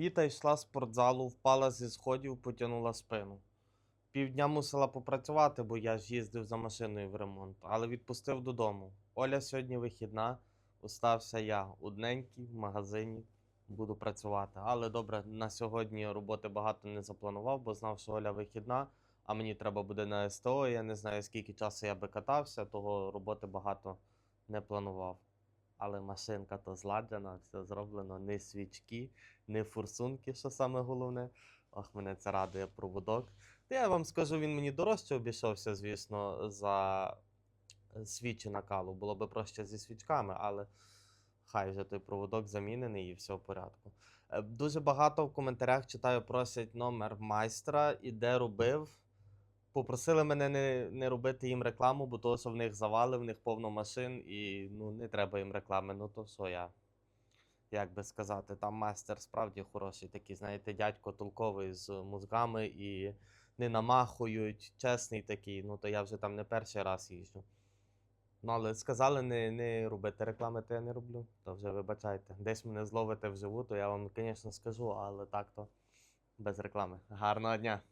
Віта йшла з спортзалу, впала зі сходів, потягнула спину. Півдня мусила попрацювати, бо я ж їздив за машиною в ремонт, але відпустив додому. Оля сьогодні вихідна, остався я одненький в магазині, буду працювати. Але добре, на сьогодні роботи багато не запланував, бо знав, що Оля вихідна, а мені треба буде на СТО. Я не знаю, скільки часу я би катався, того роботи багато не планував. Але машинка то зладжена, все зроблено, не свічки, не форсунки, що саме головне. Ох, мене це радує проводок. Та я вам скажу, він мені дорожче обійшовся, звісно, за свічі накалу. Було би проще зі свічками, але хай вже той проводок замінений і все в порядку. Е, Дуже багато в коментарях читаю, просять номер майстра і де робив. Попросили мене не, не робити їм рекламу, бо то, що в них завали, в них повно машин, і ну, не треба їм реклами. Ну то що я. Як би сказати, там майстер справді хороший, такий, знаєте, дядько толковий з мозгами і не намахують, чесний такий. Ну то я вже там не перший раз їжджу. Ну, але сказали не, не робити реклами, то я не роблю. То вже вибачайте. Десь мене зловите вживу, то я вам, звісно, скажу, але так то без реклами. Гарного дня!